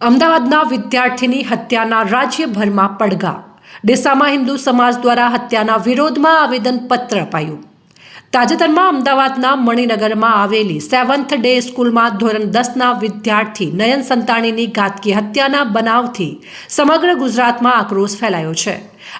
અમદાવાદના વિદ્યાર્થીની હત્યાના રાજ્યભરમાં પડઘા. ડીસામાં હિન્દુ સમાજ દ્વારા હત્યાના વિરોધમાં આવેદનપત્ર અપાયું. તાજેતરમાં અમદાવાદના મણિનગરમાં આવેલી સેવન્થ ડે સ્કૂલમાં ધોરણ દસના વિદ્યાર્થી નયન સંતાણીની ઘાતકી હત્યાના બનાવથી સમગ્ર ગુજરાતમાં આક્રોશ ફેલાયો છે.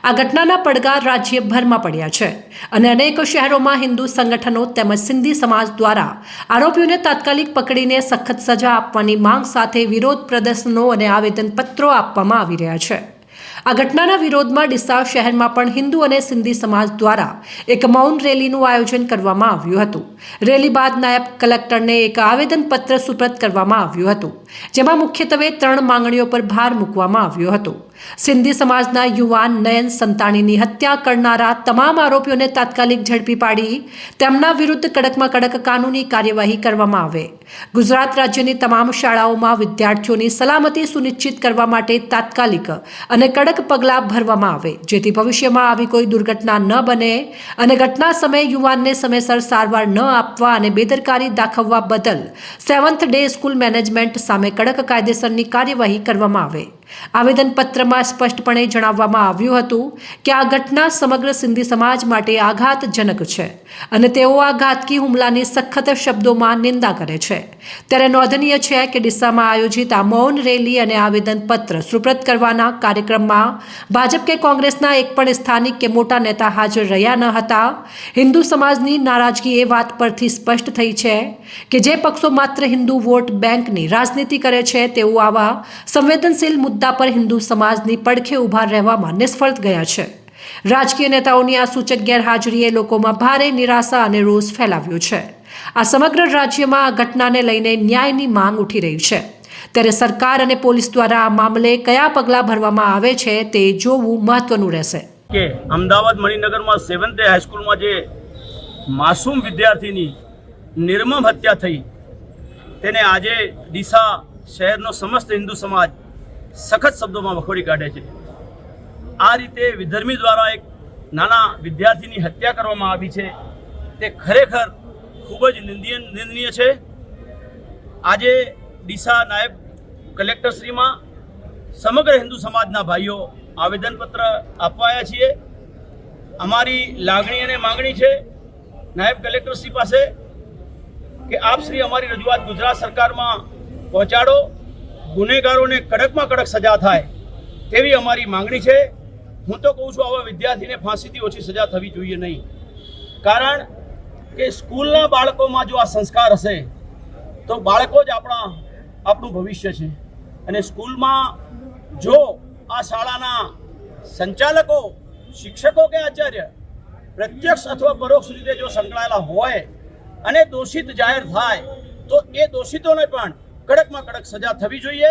આ ઘટનાના પડકાર રાજ્યભરમાં પડ્યા છે અને અનેક શહેરોમાં હિન્દુ સંગઠનો તેમજ સિંધી સમાજ દ્વારા આરોપીઓને તાત્કાલિક પકડીને સખત સજા આપવાની માંગ સાથે વિરોધ પ્રદર્શનો અને આવેદનપત્રો આપવામાં આવી રહ્યા છે. આ ઘટનાના વિરોધમાં ડીસા શહેરમાં પણ હિન્દુ અને સિંધી સમાજ દ્વારા એક મૌન રેલીનું આયોજન કરવામાં આવ્યું હતું. રેલી બાદ નાયબ કલેક્ટરને એક આવેદનપત્ર સુપ્રત કરવામાં આવ્યું હતું, જેમાં મુખ્યત્વે ત્રણ માંગણીઓ પર ભાર મૂકવામાં આવ્યો હતો. સિંધી સમાજના યુવાન નયન સંતાણીની હત્યા કરનારા તમામ આરોપીઓને તાત્કાલિક ઝડપી પાડી તેમના વિરુદ્ધ કડકમાં કડક કાનૂની કાર્યવાહી કરવામાં આવે. ગુજરાત રાજ્યની તમામ શાળાઓમાં વિદ્યાર્થીઓની સલામતી સુનિશ્ચિત કરવા માટે તાત્કાલિક અને કડક પગલાં ભરવામાં આવે, જેથી ભવિષ્યમાં આવી કોઈ દુર્ઘટના ન બને અને ઘટના સમયે યુવાનને સમયસર સારવાર ન આપવા અને બેદરકારી દાખવવા બદલ સેવન્થ ડે સ્કૂલ મેનેજમેન્ટ સામે કડક કાયદેસરની કાર્યવાહી કરવામાં આવે. આવેદનપત્રમાં સ્પષ્ટપણે જણાવવામાં આવ્યું હતું કે આ ઘટના સમગ્ર સિંધી સમાજ માટે આઘાતજનક છે અને તેઓ આ ઘાતકી હુમલાની સખત શબ્દોમાં નિંદા કરે છે. ત્યારે નોંધનીય છે કે ડિસ્સામાં આયોજિત આ મૌન રેલી અને આવેદનપત્ર સુપ્રત કરવાના કાર્યક્રમમાં ભાજપ કે કોંગ્રેસના એક પણ સ્થાનિક કે મોટા નેતા હાજર રહ્યા ન હતા. હિન્દુ સમાજની નારાજગી એ વાત પરથી સ્પષ્ટ થઈ છે કે જે પક્ષો માત્ર હિન્દુ વોટ બેંકની રાજનીતિ કરે છે તેઓ આવા સંવેદનશીલ મુદ્દા પર હિન્દુ સમાજની પડખે ઊભા રહેવામાં નિષ્ફળ ગયા છે. રાજકીય નેતાઓની આ સૂચક ગેરહાજરીએ લોકોમાં ભારે નિરાશા અને રોષ ફેલાવ્યો છે. આ સમગ્ર રાજ્યમાં આ ઘટનાને લઈને ન્યાયની માંગ ઉઠી રહી છે. ત્યારે સરકાર અને પોલીસ દ્વારા આ મામલે કયા પગલાં ભરવામાં આવે છે તે જોવું મહત્વનું રહેશે. કે અમદાવાદ મણિનગરમાં સેવન્થ ડે હાઈસ્કૂલમાં જે માસૂમ વિદ્યાર્થીની નિર્મમ હત્યા થઈ, તેને આજે ડીસા શહેરનો સમસ્ત હિન્દુ સમાજ સખત શબ્દોમાં વખોડી કાઢે છે. આ રીતે વિધર્મી દ્વારા એક નાના વિદ્યાર્થીની હત્યા કરવામાં આવી છે. તે ખરેખર ખૂબ જ નિંદનીય નિંદનીય છે. આજે ડીસા નાયબ કલેક્ટરશ્રીમાં સમગ્ર હિન્દુ સમાજના ભાઈઓ આવેદનપત્ર આપવાયા છીએ. અમારી લાગણી અને માંગણી છે નાયબ કલેક્ટરશ્રી પાસે કે આપ શ્રી અમારી રજૂઆત ગુજરાત સરકારમાં પહોંચાડો. ગુનેગારોને કડકમાં કડક સજા થાય તેવી અમારી માંગણી છે. હું તો કહું છું, આવા વિદ્યાર્થીને ફાંસીથી ઓછી સજા થવી જોઈએ નહીં. કારણ કે સ્કૂલના બાળકોમાં જો આ સંસ્કાર હશે, તો બાળકો જ આપણા, આપણું ભવિષ્ય છે. અને સ્કૂલમાં જો આ શાળાના સંચાલકો, શિક્ષકો કે આચાર્ય પ્રત્યક્ષ અથવા પરોક્ષ રીતે જો સંકળાયેલા હોય અને દોષિત જાહેર થાય, તો એ દોષિતોને પણ કડકમાં કડક સજા થવી જોઈએ.